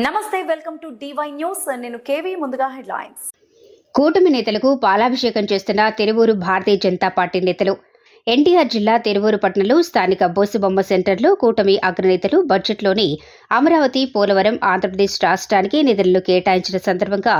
నమస్తే welcome to DY news నేను KV ముందుగా హెడ్లైన్స్. కూటమి నేతలకు పాలాభిషేకం చేస్తున్న తెరువూరు భారతీయ జనతా పార్టీ నేతలు ఎన్టీఆర్ జిల్లా తెరువూరు పట్టణంలో స్థానిక బోసుబొమ్మ సెంటర్లో కూటమి అగ్రనేతలు బడ్జెట్లోని అమరావతి పోలవరం ఆంధ్రప్రదేశ్ రాష్ట్రానికి నిధులను కేటాయించిన సందర్భంగా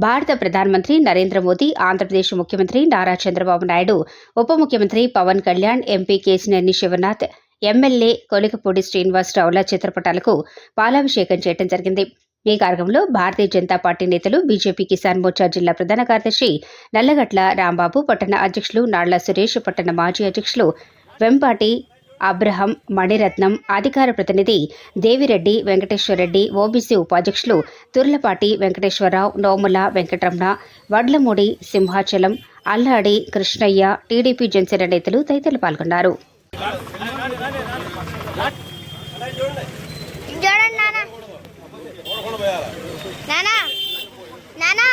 భారత ప్రధానమంత్రి నరేంద్ర మోదీ ఆంధ్రప్రదేశ్ ముఖ్యమంత్రి నారా చంద్రబాబు నాయుడు ఉప ముఖ్యమంత్రి పవన్ కళ్యాణ్ ఎంపీ కేసినేని శివనాథ్ ఎమ్మెల్యే కొలికపూడి శ్రీనివాసరావుల చిత్రపటాలకు పాలాభిషేకం చేయడం జరిగింది. ఈ కార్యక్రమంలో భారతీయ జనతా పార్టీ నేతలు బీజేపీ కిసాన్ మోర్చా జిల్లా ప్రధాన కార్యదర్శి నల్లగట్ల రాంబాబు పట్టణ అధ్యక్షులు నాళ్ళ సురేష్ పట్టణ మాజీ అధ్యక్షులు వెంపాటి అబ్రహం మణిరత్నం అధికార ప్రతినిధి దేవిరెడ్డి వెంకటేశ్వరరెడ్డి ఓబీసీ ఉపాధ్యక్షులు తుర్లపాటి వెంకటేశ్వరరావు నోముల వెంకటరమణ వడ్లమూడి సింహాచలం అల్లాడి కృష్ణయ్య టీడీపీ జనసేన నేతలు తదితరులు పాల్గొన్నారు. చూడండి నానా నానా నానా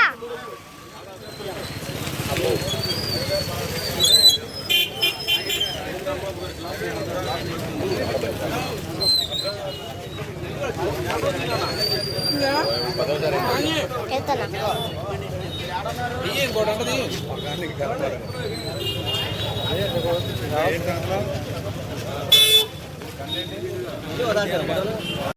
నాన్న? చేస్తానా 就我单身